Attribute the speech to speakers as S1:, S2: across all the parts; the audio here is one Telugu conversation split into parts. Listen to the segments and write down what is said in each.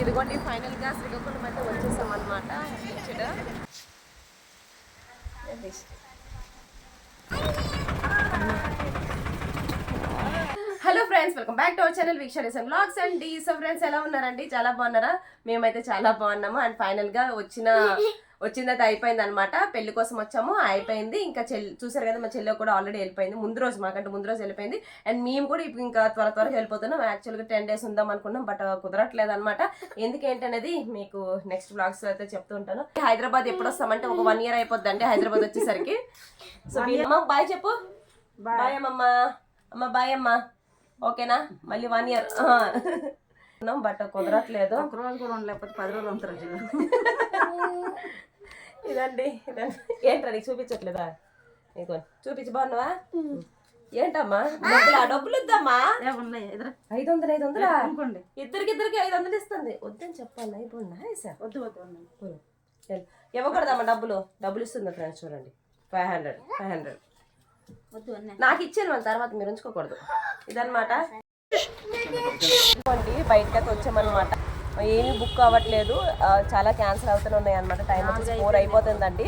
S1: ఇదిగోండి ఫైనల్గా శ్రీకాకుళం అయితే వచ్చేసాం అనమాట hello friends welcome back to our channel వీక్షణేశం blogs and డీ సో ఫ్రెండ్స్ ఎలా ఉన్నారండి? చాలా బాగున్నారా? మేమైతే చాలా బాగున్నాము. అండ్ ఫైనల్గా వచ్చిన వచ్చిందైతే అయిపోయింది అనమాట పెళ్ళి కోసం వచ్చాము అయిపోయింది. ఇంకా చెల్లి చూసారు కదా మా చెల్లి కూడా ఆల్రెడీ వెళ్ళిపోయింది. ముందు రోజు మాకంటే ముందు రోజు వెళ్ళిపోయింది. అండ్ మేము కూడా ఇప్పుడు ఇంకా త్వర త్వరగా వెళ్ళిపోతున్నాం. యాక్చువల్గా టెన్ డేస్ ఉందాం అనుకున్నాం బట్ కుదరట్లేదు అనమాట ఎందుకేంటనేది మీకు నెక్స్ట్ బ్లాగ్స్ అయితే చెప్తూ ఉంటాను. హైదరాబాద్ ఎప్పుడు వస్తామంటే ఒక వన్ ఇయర్ అయిపోద్ది అంటే హైదరాబాద్ వచ్చేసరికి. సో అమ్మ బాయ్ చెప్పు. బాయ్ అమ్మమ్మ. అమ్మ బాయ్ అమ్మ. ఓకేనా మళ్ళీ వన్ ఇయర్ బట్ కుదరట్లేదు.
S2: ఒక రోజు కూడా ఉండలేకపోతే పది రోజులు ఉంటారు
S1: ఇదండి ఇదండి. ఏంట్రా నీకు చూపించట్లేదా? నీకు చూపించి బాగున్నావా? ఏంటమ్మా? డబ్బులు? డబ్బులు ఇద్దామా ఐదు వందలు ఐదు వందలా
S2: అనుకోండి
S1: ఇద్దరికి ఇద్దరికి ఐదు వందలు ఇస్తుంది. వద్దని చెప్పాలి అయిపోయిందా? సార్
S2: వద్దు వద్దు.
S1: ఇవ్వకూడదమ్మా డబ్బులు. డబ్బులు ఇస్తుంది ఫ్రెండ్స్ చూడండి. Five hundred five hundred. నాకు ఇచ్చాను మన తర్వాత మీరు ఉంచుకోకూడదు. ఇదన్నమాట. ఇదిగోండి బయటకి అయితే వచ్చామన్నమాట. ఏమీ బుక్ అవ్వట్లేదు చాలా క్యాన్సిల్ అవుతూనే ఉన్నాయి అనమాట టైం వచ్చేసి ఫోర్ అయిపోతుందండి.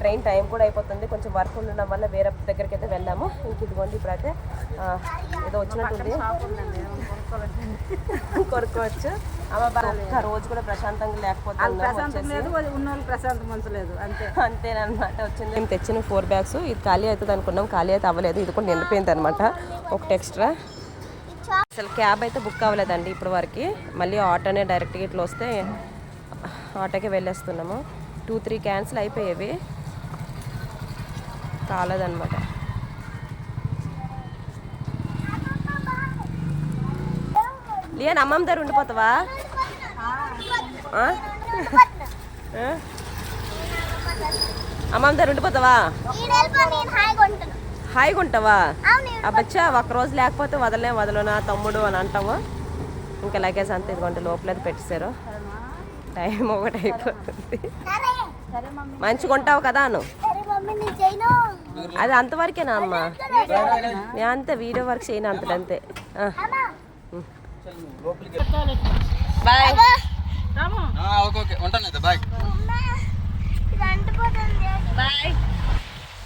S1: ట్రైన్ టైం కూడా అయిపోతుంది. కొంచెం వర్క్ ఉండడం వల్ల వేరే దగ్గరికి అయితే వెళ్ళాము. ఇంక ఇదిగోండి ఇప్పుడైతే ఏదో వచ్చినట్టుంది. కొనుక్కోవచ్చు. అమ్మ రోజు కూడా ప్రశాంతంగా లేకపోతే
S2: అంతే
S1: అంతేనమాట వచ్చింది. మేము తెచ్చిన ఫోర్ బ్యాగ్స్ ఇది ఖాళీ అవుతుంది అనుకున్నాం. ఖాళీ అయితే అవ్వలేదు. ఇది కూడా నిండిపోయింది అనమాట ఒకటి ఎక్స్ట్రా అసలు క్యాబ్ అయితే బుక్ అవ్వలేదండి ఇప్పుడు వరకు మళ్ళీ ఆటోనే డైరెక్ట్గా ఇట్లా వస్తే ఆటోకి వెళ్ళేస్తున్నాము. టూ త్రీ క్యాన్సిల్ అయిపోయేవి. కాలేదన్నమాట. లియా అమ్మమ్మ దగ్గర ఉండిపోతావా? అమ్మమ్మ దగ్గర ఉండిపోతావా? హాయిగా ఉంటావా? అబ్బచ్చా ఒక రోజు లేకపోతే వదలనే వదలనా తమ్ముడు అని అంటాము ఇంకా లగేజ్ అంత ఇదిగోండి లోపలది పెట్టేశారు. టైం ఒకటి అయిపోతుంది మంచిగా ఉంటావు కదా అను. అది అంతవరకేనా అమ్మ? నేను అంతే వీడియో వర్క్ చేయను అంత. అంతే బాయ్.
S3: Okay okay. ఉంటాను అయితే బాయ్.
S1: బాయ్.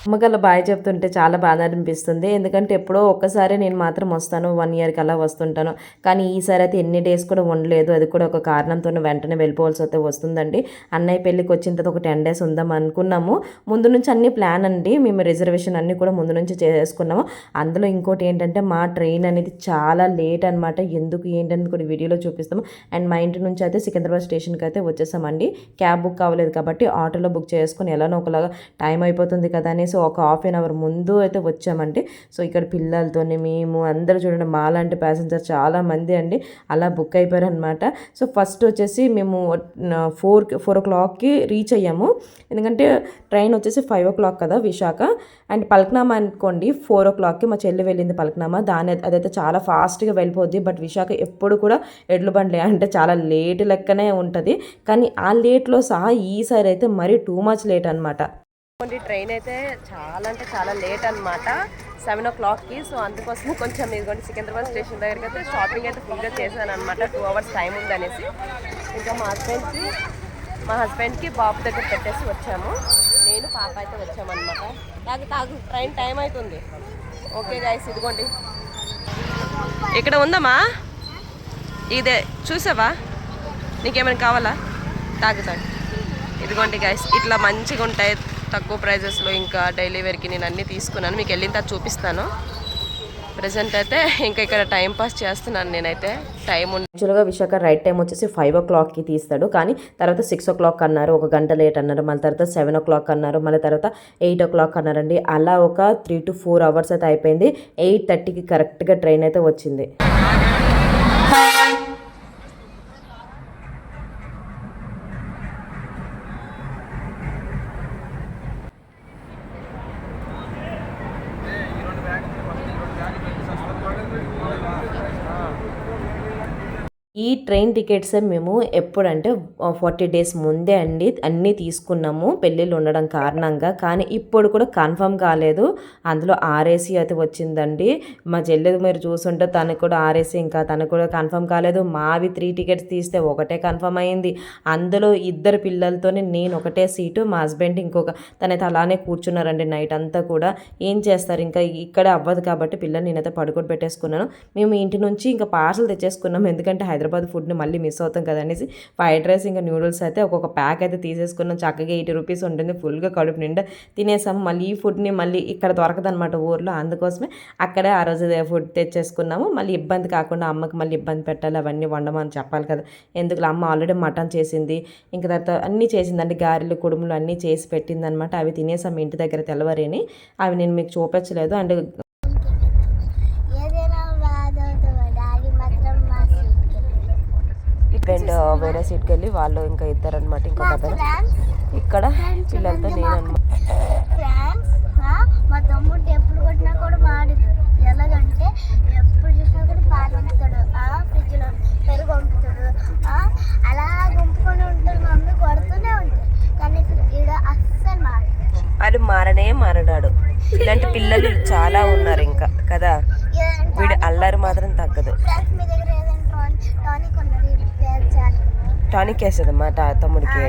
S4: అమ్మగల బాయ్ చెప్తుంటే చాలా బాధ అనిపిస్తుంది. ఎందుకంటే ఎప్పుడో ఒక్కసారి నేను మాత్రం వస్తాను. వన్ ఇయర్కి అలా వస్తుంటాను. కానీ ఈసారి అయితే ఎన్ని డేస్ కూడా ఉండలేదు. అది కూడా ఒక కారణంతో వెంటనే వెళ్ళిపోవాల్సి అయితే వస్తుందండి. అన్నయ్య పెళ్ళికి వచ్చిన తర్వాత ఒక టెన్ డేస్ ఉందాం అనుకున్నాము. ముందు నుంచి అన్ని ప్లాన్ అండి. మేము రిజర్వేషన్ అన్ని కూడా ముందు నుంచి చేసుకున్నాము. అందులో ఇంకోటి ఏంటంటే మా ట్రైన్ అనేది చాలా లేట్ అనమాట ఎందుకు ఏంటని కూడా వీడియోలో చూపిస్తాము. అండ్ మా ఇంటి నుంచి అయితే సికింద్రాబాద్ స్టేషన్కి అయితే వచ్చేసామండి. క్యాబ్ బుక్ అవ్వలేదు కాబట్టి ఆటోలో బుక్ చేసుకుని ఎలానో ఒకలాగా టైం అయిపోతుంది కదా అనేసి సో ఒక హాఫ్ అన్ అవర్ ముందు అయితే వచ్చామండి. సో ఇక్కడ పిల్లలతోని మేము అందరూ చూడండి మాలాంటి ప్యాసింజర్ చాలా మంది అండి. అలా బుక్ అయిపోయారు అనమాట సో ఫస్ట్ వచ్చేసి మేము ఫోర్ ఫోర్ ఓ క్లాక్కి రీచ్ అయ్యాము. ఎందుకంటే ట్రైన్ వచ్చేసి ఫైవ్ ఓ క్లాక్ కదా విశాఖ. అండ్ పల్క్నామా అనుకోండి ఫోర్ ఓ క్లాక్కి మా చెల్లి వెళ్ళింది పల్క్నామా. దాని అదైతే చాలా ఫాస్ట్గా వెళ్ళిపోద్ది. బట్ విశాఖ ఎప్పుడు కూడా ఎడ్ల బండ్లే అంటే చాలా లేట్ లెక్కనే ఉంటుంది. కానీ ఆ లేట్లో సహా ఈసారి అయితే మరీ టూ మచ్ లేట్ అనమాట
S1: కొన్ని ట్రైన్ అయితే చాలా అంటే చాలా లేట్ అనమాట సెవెన్ ఓ క్లాక్కి సో అందుకోసం కొంచెం ఇదిగోండి సికింద్రాబాద్ స్టేషన్ దగ్గరికి అయితే షాపింగ్ అయితే ఫుల్గా చేశాను అనమాట టూ అవర్స్ టైం ఉందనేసి. ఇంకా మా హస్బెండ్కి మా హస్బెండ్కి బాబు దగ్గర పెట్టేసి వచ్చాము. నేను పాప అయితే వచ్చామన్నమాట. నాకు తాగు ట్రైన్ టైం అవుతుంది ఓకే గాయస్ ఇదిగోండి. ఇక్కడ ఉందమ్మా? ఇదే చూసావా? నీకేమైనా కావాలా? తాగు తాగు. ఇదిగోండి గైస్ ఇట్లా మంచిగా ఉంటాయి తక్కువ ప్రైజెస్లో ఇంకా డైలీ వేర్కి నేను అన్నీ తీసుకున్నాను. మీకు వెళ్ళిన తర్వాత చూపిస్తాను. ప్రజెంట్ అయితే ఇంకా ఇక్కడ టైం పాస్ చేస్తున్నాను నేనైతే. టైం ఉంది
S4: యాక్చువల్గా విశాఖ రైట్ టైం వచ్చేసి ఫైవ్ ఓ క్లాక్కి తీస్తాడు. కానీ తర్వాత సిక్స్ ఓ క్లాక్ అన్నారు ఒక గంట లేట్ అన్నారు మళ్ళీ తర్వాత సెవెన్ ఓ క్లాక్ అన్నారు మళ్ళీ తర్వాత ఎయిట్ ఓ క్లాక్ అన్నారండి. అలా ఒక త్రీ టు ఫోర్ అవర్స్ అయితే అయిపోయింది. ఎయిట్ థర్టీకి కరెక్ట్గా ట్రైన్ అయితే వచ్చింది. ఈ ట్రైన్ టికెట్స్ మేము ఎప్పుడంటే ఫార్టీ డేస్ ముందే అండి అన్నీ తీసుకున్నాము పెళ్ళిళ్ళు ఉండడం కారణంగా. కానీ ఇప్పుడు కూడా కన్ఫర్మ్ కాలేదు. అందులో ఆర్ఏసీ అయితే వచ్చిందండి. మా చెల్లెది మీరు చూసుంటే తనకు కూడా ఆర్ఏసీ ఇంకా తనకు కూడా కన్ఫర్మ్ కాలేదు. మావి త్రీ టికెట్స్ తీస్తే ఒకటే కన్ఫర్మ్ అయింది. అందులో ఇద్దరు పిల్లలతోనే నేను ఒకటే సీటు మా హస్బెండ్ ఇంకొక తనైతే అలానే కూర్చున్నారండి నైట్ అంతా కూడా. ఏం చేస్తారు? ఇంకా ఇక్కడ అవ్వదు కాబట్టి పిల్లల్ని నేనైతే పడుకొని పెట్టేసుకున్నాను మేము ఇంటి నుంచి ఇంకా పార్సల్ తెచ్చేసుకున్నాం. ఎందుకంటే హైదరాబాద్ హైదరాబాద్ ఫుడ్ని మళ్ళీ మిస్ అవుతాం కదా ఫ్రైడ్ రైస్ ఇంకా నూడిల్స్ అయితే ఒక్కొక్క ప్యాక్ అయితే తీసేసుకున్నాం. చక్కగా ఎయిటీ రూపీస్ ఉంటుంది. ఫుల్గా కడుపు నిండా తినేసాము మళ్ళీ ఈ ఫుడ్ని మళ్ళీ ఇక్కడ దొరకదనమాట ఊర్లో. అందుకోసమే అక్కడే ఆ రోజు ఫుడ్ తెచ్చేసుకున్నాము. మళ్ళీ ఇబ్బంది కాకుండా అమ్మకి మళ్ళీ ఇబ్బంది పెట్టాలి. అవన్నీ వండమని చెప్పాలి కదా. ఎందుకు అమ్మ ఆల్రెడీ మటన్ చేసింది. ఇంకా తర్వాత అన్నీ చేసిందండి. గారెలు కుడుములు అన్నీ చేసి పెట్టిందనమాట అవి తినేసాము ఇంటి దగ్గర తెల్లవారిని. అవి నేను మీకు చూపించలేదు. అండ్
S5: ఏదైనా బాధవుతుంది డాడీ మాత్రం మా
S1: అండ్ వేరే సీట్కి వెళ్ళి వాళ్ళు ఇంకా ఇద్దరు అనమాట ఇంకొక అతను. ఇక్కడ పిల్లలతో నేను అనమాట
S5: మా తమ్ముడు ఎప్పుడు కొట్టినా కూడా మాడదు. ఎలాగంటే ఎప్పుడు చూసినా కూడా పాలు ఆ ఫ్రిడ్జ్లో పెరుగు అలా గుంపుకొని ఉంటాడు. మమ్మీ కొడుతూనే ఉంటుంది. కానీ అస్సలు మాడదు
S1: వాళ్ళు మారనే మారడాడు. ఇలాంటి పిల్లలు చాలా ఉన్నారు ఇంకా కదా? వీడు అల్లరి మాత్రం తగ్గదు
S5: ఫ్రాన్స్ మీ దగ్గర ఏదైనా టానిక్ టానిక్ ఉన్నది రిపేర్ చేయాలి
S1: టానిక్ వేసేదమ్మా తమ్ముడికి.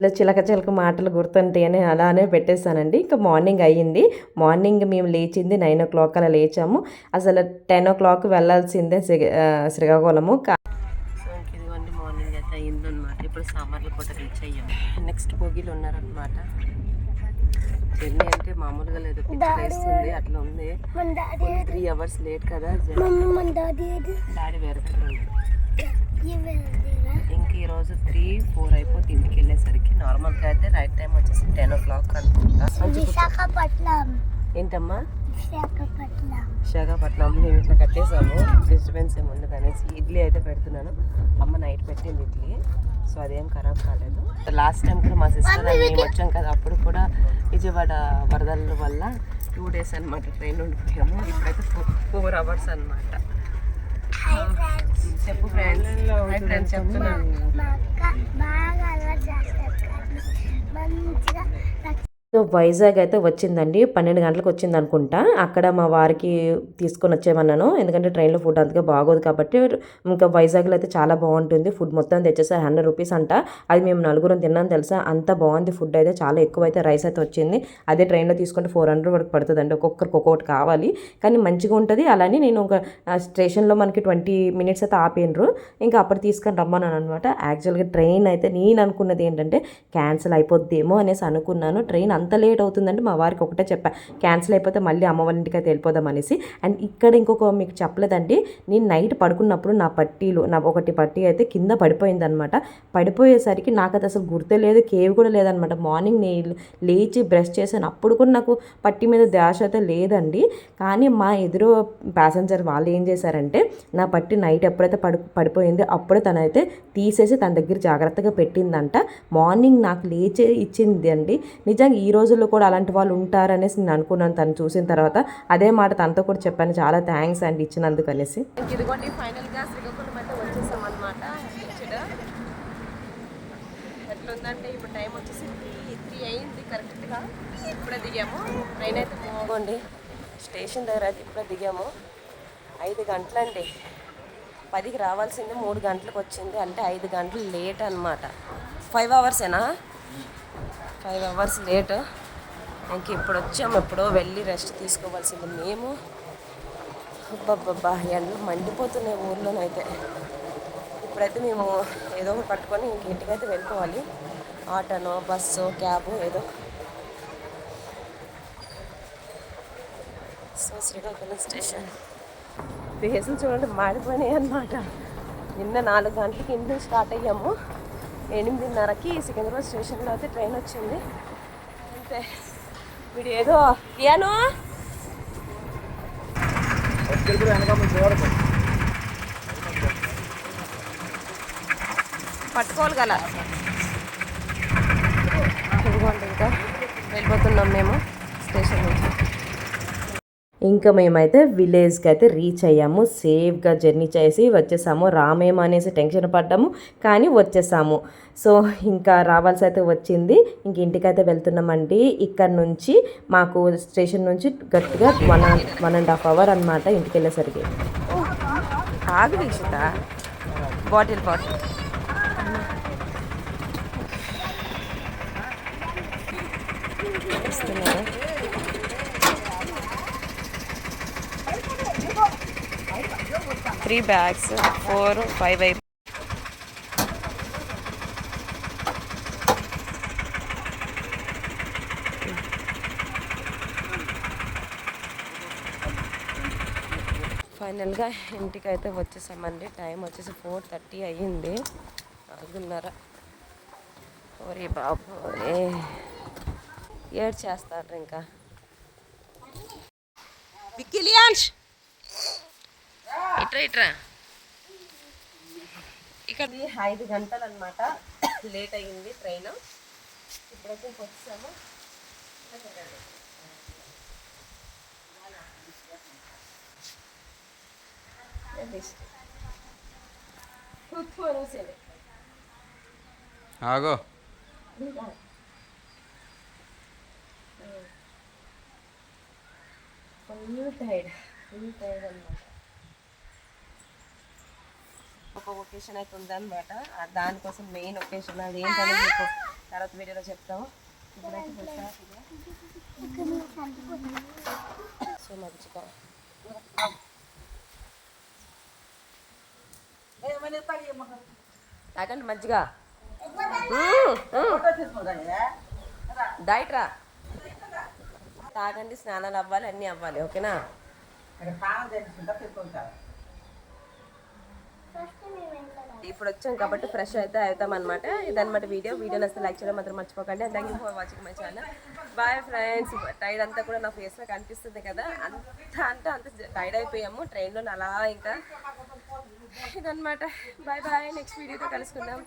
S4: ఇలా చిలక చిలక మాటలు గుర్తుంటాయని అలానే పెట్టేశానండి. ఇంకా మార్నింగ్ అయ్యింది. మార్నింగ్ మేము లేచింది నైన్ ఓ క్లాక్ అలా లేచాము. అసలు టెన్ ఓ క్లాక్ వెళ్ళాల్సిందే శ్రీకాకుళము.
S1: ఇదిగోండి మార్నింగ్ అయితే అయిందనమాట ఇప్పుడు సామర్ల పూట రీచ్ అయ్యాము. నెక్స్ట్ బోగిలు ఉన్నారనమాట జర్నీ అంటే మామూలుగా లేదు. పిచ్చేస్తుంది అట్లా ఉంది. త్రీ అవర్స్ లేట్ కదా.
S5: డాడీ
S1: వేరే ఇంక ఈరోజు త్రీ ఫోర్ అయిపోతే ఇంటికి వెళ్ళేసరికి నార్మల్గా అయితే రైట్ టైం వచ్చేసి టెన్ ఓ క్లాక్ అనుకుంటా
S5: విశాఖపట్నం.
S1: ఏంటమ్మా?
S5: విశాఖపట్నం.
S1: విశాఖపట్నం. మేము ఇట్లా కట్టేసాము డిస్టర్బెన్స్ ఏమి ఉండదు అనేసి ఇడ్లీ అయితే పెడుతున్నాను. అమ్మ నైట్ పెట్టింది ఇడ్లీ. సో అదేం ఖరాబ్ కాలేదు. లాస్ట్ టైం కూడా మా సిస్టర్ మేము వచ్చాం కదా అప్పుడు కూడా విజయవాడ వరదల వల్ల టూ డేస్ అనమాట ట్రైన్ ఉండిపోయాము. ఇప్పుడైతే ఫోర్ అవర్స్ అనమాట చెప్పు ఫ్రెండ్స్ ఫ్రెండ్స్ చెప్తున్నాను.
S5: బాగా అలవాటు చేస్తారు మంచిగా
S4: సో వైజాగ్ అయితే వచ్చిందండి. పన్నెండు గంటలకు వచ్చింది అనుకుంటా. అక్కడ మా వారికి తీసుకొని వచ్చేమన్నాను ఎందుకంటే ట్రైన్లో ఫుడ్ అంతగా బాగోదు కాబట్టి ఇంకా వైజాగ్లో అయితే చాలా బాగుంటుంది. ఫుడ్ మొత్తం తెచ్చేసారు హండ్రెడ్ రూపీస్ అంట. అది మేము నలుగురం తిన్నాను తెలుసా? అంత బాగుంది ఫుడ్ అయితే. చాలా ఎక్కువ అయితే రైస్ అయితే వచ్చింది. అదే ట్రైన్లో తీసుకుంటే ఫోర్ హండ్రెడ్ వరకు పడుతుందండి. ఒక్కొక్కరికి ఒక్కొక్కటి కావాలి. కానీ మంచిగా ఉంటుంది. అలానే నేను ఒక స్టేషన్లో మనకి ట్వంటీ మినిట్స్ అయితే ఆపినరు ఇంకా అప్పుడు తీసుకొని రమ్మన్నాను అనమాట యాక్చువల్గా ట్రైన్ అయితే నేను అనుకున్నది ఏంటంటే క్యాన్సిల్ అయిపోద్దేమో అనేసి అనుకున్నాను. ట్రైన్ అంత లేట్ అవుతుందంటే మా వారికి ఒకటే చెప్పా. క్యాన్సిల్ అయిపోతే మళ్ళీ అమ్మ వాళ్ళ ఇంటికి అయితే వెళ్ళిపోదాం అనేసి. అండ్ ఇక్కడ ఇంకొక మీకు చెప్పలేదండి. నేను నైట్ పడుకున్నప్పుడు నా పట్టీలు నా ఒకటి పట్టీ అయితే కింద పడిపోయింది అనమాట పడిపోయేసరికి నాకు అది అసలు గుర్తే లేదు కేవ్ కూడా లేదనమాట మార్నింగ్ నేను లేచి బ్రష్ చేశాను. అప్పుడు కూడా నాకు పట్టి మీద ధ్యాస అయితే లేదండి. కానీ మా ఎదురు ప్యాసింజర్ వాళ్ళు ఏం చేశారంటే నా పట్టి నైట్ ఎప్పుడైతే పడు పడిపోయిందో అప్పుడే తనైతే తీసేసి తన దగ్గర జాగ్రత్తగా పెట్టిందంట. మార్నింగ్ నాకు లేచి ఇచ్చింది అండి నిజంగా ఈ రోజుల్లో కూడా అలాంటి వాళ్ళు ఉంటారనేసి నేను అనుకున్నాను తను చూసిన తర్వాత. అదే మాట తనతో కూడా చెప్పాను చాలా థ్యాంక్స్ అండి ఇచ్చినందుకు అనేసి
S1: ఇంక ఇదిగోండి ఫైనల్గా శ్రీకాకుళం అయితే వచ్చేసాం అనమాట ఎట్లుందంటే ఇప్పుడు టైం వచ్చేసి త్రీ త్రీ అయింది కరెక్ట్గా. ఇప్పుడే దిగాము. ట్రైన్ అయితే పోగండి స్టేషన్ దగ్గర అయితే ఇప్పుడే దిగాము. ఐదు గంటలండి. పదికి రావాల్సింది మూడు గంటలకు వచ్చింది. అంటే ఐదు గంటలు లేట్ అనమాట ఫైవ్ అవర్సేనా ఫైవ్ అవర్స్ లేట్ ఇంక ఇప్పుడు వచ్చాము ఎప్పుడో వెళ్ళి రెస్ట్ తీసుకోవాల్సింది మేము. అబ్బబ్బబ్బా ఎండలు మండిపోతున్నాయి ఊర్లోనైతే. ఇప్పుడైతే మేము ఏదో ఒకటి పట్టుకొని ఇంక ఇంటికైతే వెళ్ళిపోవాలి. ఆటోనో బస్సు క్యాబ్ ఏదో. So Srikakulam station. ఫేసులు చూడండి మాడిపోయినాయి అనమాట నిన్న నాలుగు గంటలకి ఇంటి స్టార్ట్ అయ్యాము. ఎనిమిదిన్నరకి సికింద్రాబాద్ స్టేషన్లో అయితే ట్రైన్ వచ్చింది. అంతే. వీడు ఏదో ఇయాను పట్టుకోవాలి కదా ఇదిగోండి ఇంకా వెళ్ళిపోతున్నాం మేము స్టేషన్ నుంచి.
S4: ఇంకా మేమైతే విలేజ్కి అయితే రీచ్ అయ్యాము. సేఫ్గా జర్నీ చేసి వచ్చేసాము. రామేమో అనేసి టెన్షన్ పడ్డాము కానీ వచ్చేసాము. సో ఇంకా రావాల్సి అయితే వచ్చింది. ఇంక ఇంటికైతే వెళ్తున్నామండి. ఇక్కడ నుంచి మాకు స్టేషన్ నుంచి గట్టిగా one one and half hour అనమాట ఇంటికి వెళ్ళేసరికి.
S1: ఆగు దీక్షిత. Bottle bottle. ఇస్తున్నాను త్రీ బ్యాగ్స్ ఫోర్ ఫైవ్ అయి ఫైనల్గా ఇంటికి అయితే వచ్చేసామండి. టైం వచ్చేసి ఫోర్ థర్టీ అయ్యింది. నాలుగున్నర. ఓరే బాబు ఏడ్ చేస్తారు ఇంకా ఇట్రా ఇట్రా. ఇక్కడ ఐదు గంటలు అనమాట లేట్ అయ్యింది ట్రైన్. ఇప్పుడైతే వచ్చాము.
S3: ఆగో.
S1: ఫుల్ టైర్డ్ ఫుల్ టైర్డ్ అనమాట ఒక ఒకేషన్ అయితే ఉందన్నమాట. దానికోసం మెయిన్ ఒకేషన్ అది ఏంటనేది మీకు తర్వాత వీడియోలో చెప్తాము సో మంచిగా. తాగండి. మంచిగా డైట్ రా. తాగండి స్నానాలు అవ్వాలి అన్నీ అవ్వాలి ఓకేనా? ఇప్పుడు వచ్చాం కాబట్టి ఫ్రెష్ అయితే అవుతాం అనమాట ఇదనమాట వీడియో వీడియో నచ్చితే లైక్ చేయడం మాత్రం మర్చిపోకండి. Thank you for watching my channel bye friends Tide అంతా కూడా నా ఫేస్లో కనిపిస్తుంది కదా. అంత అంతా అంత టైడ్ అయిపోయాము. ట్రైన్లో అలా ఇంకా. ఇదనమాట బాయ్ బాయ్ నెక్స్ట్ వీడియోతో కలుసుకుందాం.